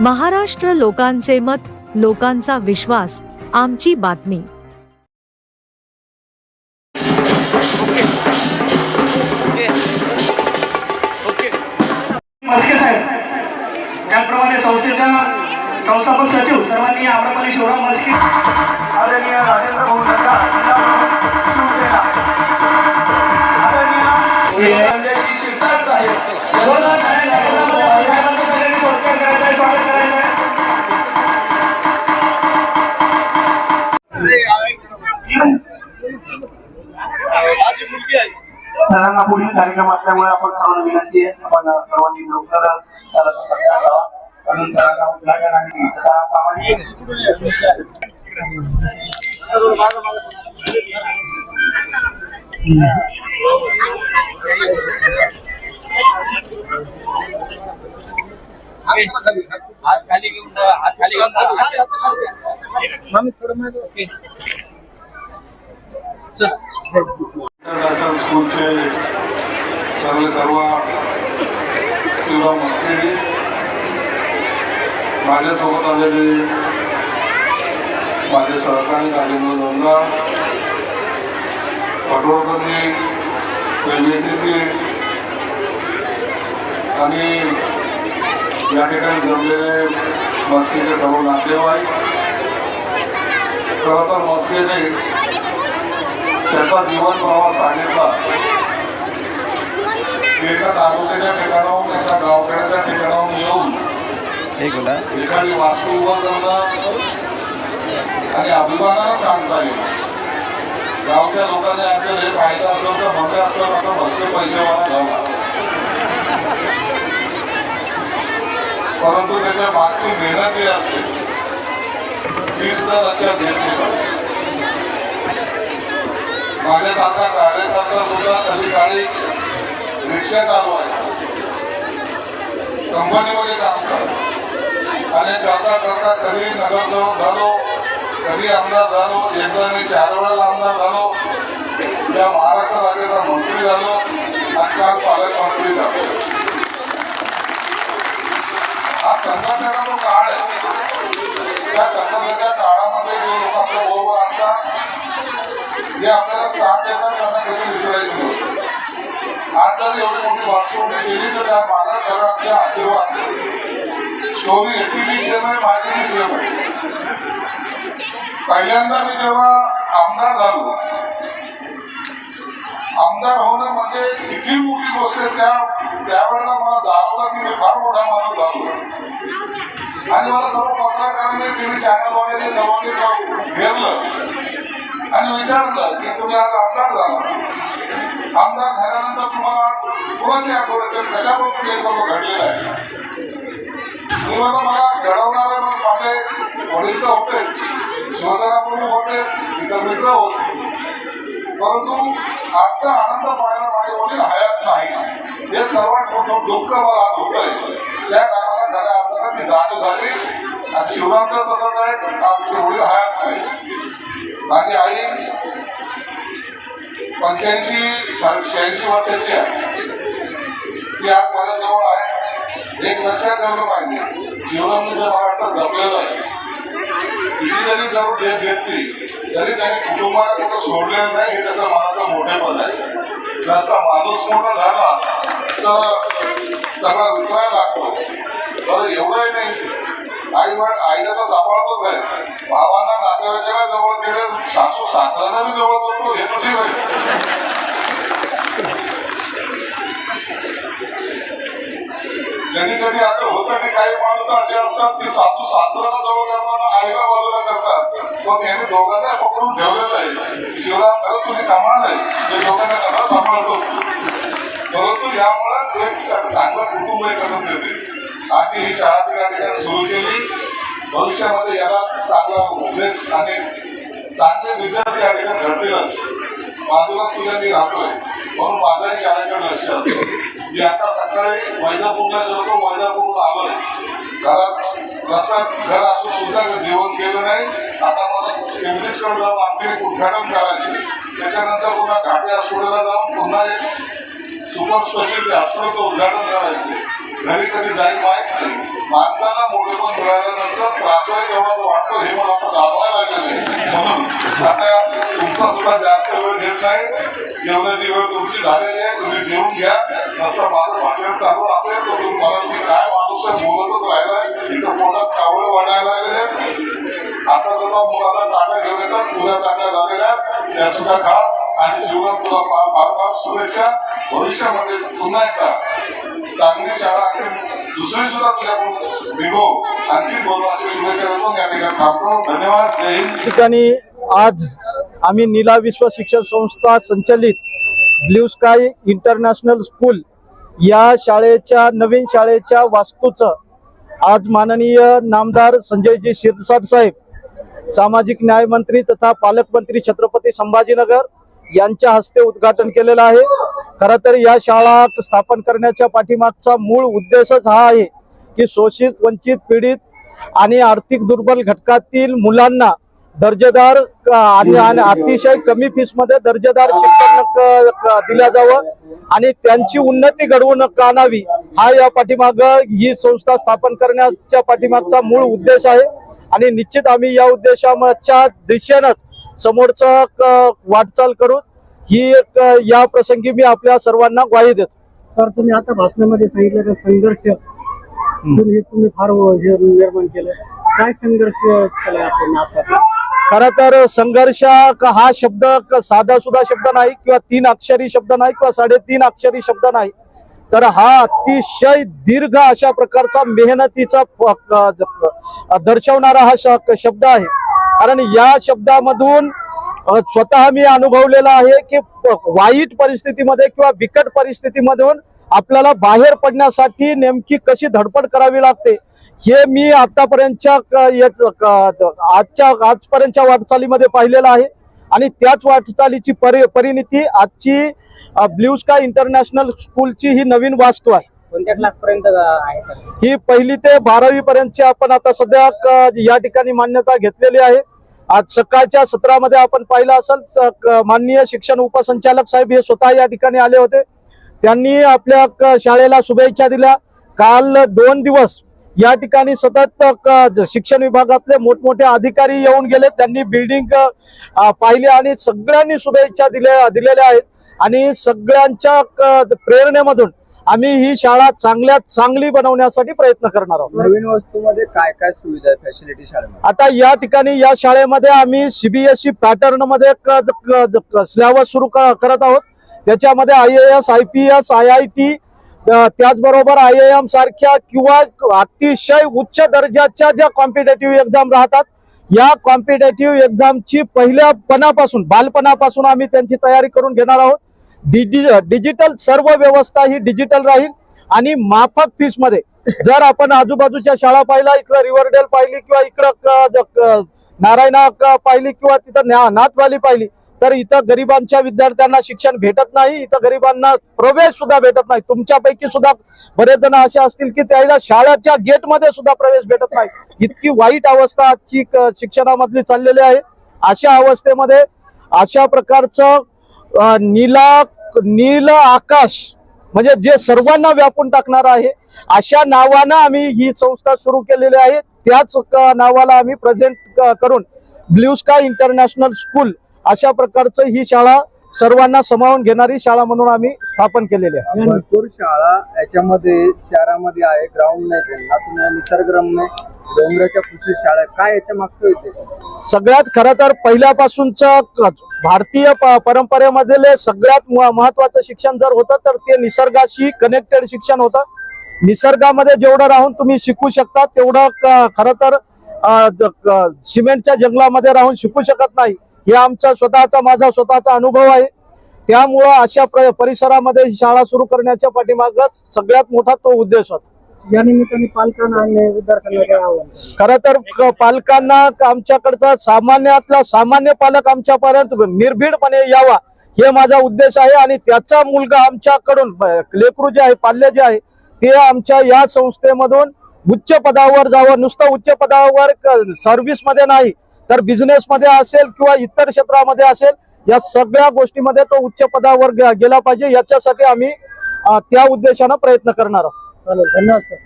महाराष्ट्र लोकांचे मत लोकांचा विश्वास आमची बातमी मस्के त्याचप्रमाणे संस्थेच्या संस्थापक सचिव सर्वांनी आम्रपाली शिवराम मस्के आदरणीय राजेंद्र भाऊ नड्डा शिवसेना. आदरणीय शिरसाट साहेब सरांना पुढील कार्यक्रम असल्यामुळे आपण सर्वांना विनंती आहे आपण सर्वांनी लवकर सरांचा सत्कार करावा कारण सरांना उद्घाटन आणि तथा सामाजिक हात खाली घेऊन ठेवा, हात खाली घेऊन ठेवा. इंटरनॅशनल स्कूलचे सर्व सर्व शिवराम मस्केडी माझ्यासोबत आलेले माझे सहकारी राजेंद्र गंगा पटवर्धनजी नेतृत्वे आणि या ठिकाणी जमलेले मस्तीचे सर्व नातेवाईक खरं तर मस्तीने त्याचा जीवन प्रवास सांगितला. एका तालुक्याच्या ठिकाणाहून एका गावखेड्याच्या ठिकाणाहून येऊन एखादी वास्तू उभं करणं आणि अभिमानानं सांगता येईल. गावच्या लोकांनी आपल्याला हे पाहिजे असेल तर म्हणते असं आता बसले पैसेवाला गावा. परंतु त्याच्या मागची मेहनत जी असते. ती सुद्धा लक्षात घेतली पाहिजे माझ्यासारखा कार्यकर्ता सुद्धा कधी काळी रिक्षा चालू आहे कंपनीमध्ये काम करतो आणि करता करता कधी नगरसेवक झालो कधी आमदार झालो एकदा चार वेळेला आमदार झालो या महाराष्ट्र राज्याचा मंत्री झालो आणि काल पालकमंत्री झालो. हा संघटनेचा जो काळ आहे त्या संघटनेच्या काळामध्ये जे लोक आपल्या बरोबर असतात जे आपल्या त्यांना आज जर एवढी मोठी वास्तू केली तर त्या माझ्या घरातले आशीर्वाद. स्टोरी याची बी सेम आहे माझी बी सेम आहे पहिल्यांदा मी जेव्हा आमदार झालो आमदार होणं म्हणजे किती मोठी गोष्ट आहे त्या त्यावेळेला मला जाणवलं की मी फार मोठा माणूस झालो. आणि मला सर्व पत्रकारांनी टीव्ही चॅनल वगैरे सर्वांनी घेरलं. आणि विचारलं की तुम्ही आज आमदार झाला. आमदार झाल्यानंतर तुम्हाला आज कुणाची आठवण येते? कशामुळे तुम्ही हे सर्व घडलेलं आहे. मी मला घडवणारे मग माझे वडील तर होतेच शिवसेनापूर्वी होते इतर मित्र होते. परंतु आजचा आनंद पाहायला माझे वडील हयात नाही हे सर्वात मोठं दुःख मला आज होतंय. त्या कारणाला घरा आपल्याला ती जाणीव झाली. आणि शिवरात्र तसंच आहे. आज वडील हयात नाही माझी आई पंच्याऐंशी शहाऐंशी वर्षाची आहे. ती आज माझ्याजवळ आहे. एक लक्षात ठेवलं पाहिजे. जीवन म्हणजे मला वाटतं जपलेलं आहे. किती जरी जवळ भेट घेतली तरी त्याने कुटुंबाला कुठं सोडलेलं नाही हे त्याचं मनाचं मोठेपण आहे. जसा माणूस मोठा झाला तर सगळा विसरायला लागतो. बरं एवढंही नाही. आई वड आईला तर सांभाळतच आहे. भावांना नातेवाईकाला जवळ केलं सासू सासऱ्यांना बी जवळ करतो हे नशीब कधी कधी असं होतं की काही माणसं असे असतात की सासू सासऱ्याला जवळ करताना आईला बाजूला करतात. पण यांनी दोघांना पकडून ठेवलेलं आहे. शिवराम खरं तुम्ही कमाल आहे. ते दोघांना कसा असतो परंतु यामुळे एक चांगलं कुटुंब एकत्र येते आणि ही शाळा ती ठिकाणी सुरू केली भविष्यामध्ये याला चांगला उपदेश आणि चांगले विद्यार्थी या ठिकाणी घडतीलच. बाजूला तुझ्या मी राहतोय. म्हणून माझ्याही शाळेकडे लक्ष असतं. मी आता सकाळी वैजापूरला गेलो वैजापूरला आलोय घरात जसं घर असून सुद्धा जेवण केलं नाही. आता मला केंद्रीजकडे जाऊन आणखी एक उद्घाटन करायचे त्याच्यानंतर पुन्हा घाटे हॉस्पिटलला जाऊन पुन्हा एक सुपर स्पेशालिटी हॉस्पिटलचं उद्घाटन करायचे. घरी कधी जाईल माहीत नाही माणसाला मोठेपण मिळाल्यानंतर त्रासवाय जेव्हा तो वाटतो हे मला आता जाणवायला लागलेलं आहे म्हणून आता तुमचा सुद्धा जास्त वेळ घेत नाही. जेवणाची वेळ तुमची झालेली आहे तुम्ही जेवून घ्या. नसतं माझं भाषण चालू असेल तर तुम्ही मला मी काय माणूस बोलतच राहिलाय इथं पोटात कावळं वाढायला लागले आता सुद्धा मुलाला ताट्या घेऊन येतात तुझ्या चांगल्या झालेल्या आहेत, त्या सुद्धा तुला फार फार शुभेच्छा भविष्यामध्ये पुन्हा एकदा चांगली शाळा दुसरी सुद्धा तुझ्याकडून निघो आणखी बोलू अशी शुभेच्छा देतो या ठिकाणी थांबतो धन्यवाद जय हिंद ठिकाणी आज आम्ही नीला विश्व शिक्षण संस्था संचलित ब्ल्यू स्काय इंटरनॅशनल स्कूल या शाळेच्या नवीन शाळेच्या वास्तूचं आज माननीय नामदार संजयजी शिरसाट साहेब सामाजिक न्याय मंत्री तथा पालकमंत्री छत्रपती संभाजीनगर यांच्या हस्ते उद्घाटन केलेलं आहे. खरं तर या शाळा स्थापन करण्याच्या पाठीमागचा मूळ उद्देशच हा आहे की शोषित वंचित पीडित आणि आर्थिक दुर्बल घटकातील मुलांना दर्जेदार आणि आणि अतिशय कमी फीसमध्ये दर्जेदार शिक्षण दिल्या जावं आणि त्यांची उन्नती घडवून आणावी हा या पाठीमाग ही संस्था स्थापन करण्याच्या पाठीमागचा मूळ उद्देश आहे. आणि निश्चित आम्ही या उद्देशाच्या दिशेनंच समोरचा वाटचाल करू ही एक या प्रसंगी मी आपल्या सर्वांना ग्वाही देतो. सर तुम्ही आता भाषणामध्ये सांगितलं का संघर्ष? तुम्ही तुम्ही फार हे निर्माण केलं. काय संघर्ष केलाय आपण आता? खर तर संघर्ष क- हा शब्द साधा सुद्धा शब्द नाही किंवा तीन अक्षरी शब्द नाही किंवा साडेतीन अक्षरी शब्द नाही. तर हा अतिशय दीर्घ अशा प्रकारचा मेहनतीचा दर्शवणारा हा शब्द आहे. कारण या शब्दामधून स्वतः मी अनुभवलेला आहे की वाईट परिस्थितीमध्ये किंवा बिकट परिस्थितीमधून आपल्याला बाहेर पडण्यासाठी नेमकी कशी धडपड करावी लागते हे मी आतापर्यंतच्या आजच्या आजपर्यंतच्या वाटचालीमध्ये पाहिलेलं आहे. आणि त्याच वाटचालीची परि परिणिती आजची ब्ल्यू स्काय इंटरनॅशनल स्कूलची ही नवीन वास्तू आहे. कोणत्या आहे ही पहिली ते बारावी पर्यंतची आपण आता सध्या क- या ठिकाणी मान्यता घेतलेली आहे. आज सकाळच्या सत्रामध्ये आपण पाहिलं असेल स- क- माननीय शिक्षण उपसंचालक साहेब हे स्वतः या ठिकाणी आले होते. त्यांनी आपल्या क- शाळेला शुभेच्छा दिल्या. काल दोन दिवस या ठिकाणी सतत क- शिक्षण विभागातले मोठमोठे अधिकारी येऊन गेले. त्यांनी बिल्डिंग पाहिली आणि सगळ्यांनी शुभेच्छा दिल्या दिलेल्या आहेत. आणि सगळ्यांच्या प्रेरणेमधून आम्ही ही शाळा चांगल्यात चांगली बनवण्यासाठी प्रयत्न करणार आहोत. नवीन वस्तूमध्ये काय काय सुविधा फॅसिलिटी शाळेमध्ये? आता या ठिकाणी या शाळेमध्ये आम्ही सीबीएसई पॅटर्नमध्ये सिलेबस सुरू करत आहोत. त्याच्यामध्ये I A S I P S I I T त्याचबरोबर आय एम सारख्या किंवा अतिशय उच्च दर्जाच्या ज्या कॉम्पिटेटिव्ह एक्झाम राहतात या कॉम्पिटेटिव्ह एक्झामची पहिल्या पणापासून बालपणापासून आम्ही त्यांची तयारी करून घेणार आहोत. डिजि डिजिटल सर्व व्यवस्था ही डिजिटल राहील आणि माफक फीसमध्ये जर आपण आजूबाजूच्या शाळा पाहिला इथलं रिव्हरडेल पाहिली किंवा इकडं नारायणा पाहिली किंवा तिथं नाथवाली पाहिली तर इथं गरिबांच्या विद्यार्थ्यांना शिक्षण भेटत नाही इथं गरिबांना प्रवेश सुद्धा भेटत नाही. तुमच्यापैकी सुद्धा बरेच जण असे असतील की त्याला शाळेच्या गेटमध्ये सुद्धा प्रवेश भेटत नाही. इतकी वाईट अवस्था आजची क- शिक्षणामधली चाललेली आहे. अशा अवस्थेमध्ये अशा प्रकारचं नीला नील आकाश म्हणजे जे सर्वांना व्यापून टाकणार आहे अशा नावानं आम्ही ही संस्था सुरू केलेली आहे. त्याच नावाला आम्ही प्रेझेंट करून ब्ल्यू स्काय इंटरनॅशनल स्कूल अशा प्रकारचं ही शाळा सर्वांना समावून घेणारी शाळा म्हणून आम्ही स्थापन केलेली आहे भरपूर शाळा याच्यामध्ये शहरामध्ये आहे ग्राउंड नाही त्यांना तुम्ही निसर्गरम्य डोंगराच्या कृषी शाळा. काय याच्या मागचा उद्देश? सगळ्यात खरं तर पहिल्यापासूनचं क- भारतीय परंपरेमधले सगळ्यात महत्वाचं शिक्षण जर होतं तर ते निसर्गाशी कनेक्टेड शिक्षण होतं निसर्गामध्ये जेवढं राहून तुम्ही शिकू शकता तेवढं खरं तर सिमेंटच्या जंगलामध्ये राहून शिकू शकत नाही हे आमचा स्वतःचा माझा स्वतःचा अनुभव आहे. त्यामुळं अशा प्र- परिसरामध्ये शाळा सुरू करण्याच्या पाठीमागं सगळ्यात मोठा तो उद्देश होता. या निमित्ताने पालकांना आणि विद्यार्थ्यांना खर तर पालकांना आमच्याकडचा सामान्यातला सामान्य पालक आमच्यापर्यंत निर्भीडपणे यावा हे माझा उद्देश आहे आणि त्याचा मुलगा आमच्याकडून लेकरू जे आहे पाल्य जे आहे ते आमच्या या संस्थेमधून उच्च पदावर जावं. नुसतं उच्च पदावर सर्व्हिसमध्ये नाही. तर बिझनेस मध्ये असेल किंवा इतर क्षेत्रामध्ये असेल या सगळ्या गोष्टीमध्ये तो उच्च पदावर गेला पाहिजे. याच्यासाठी आम्ही त्या उद्देशानं प्रयत्न करणार आहोत. धन्यवाद सर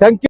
थँक्यू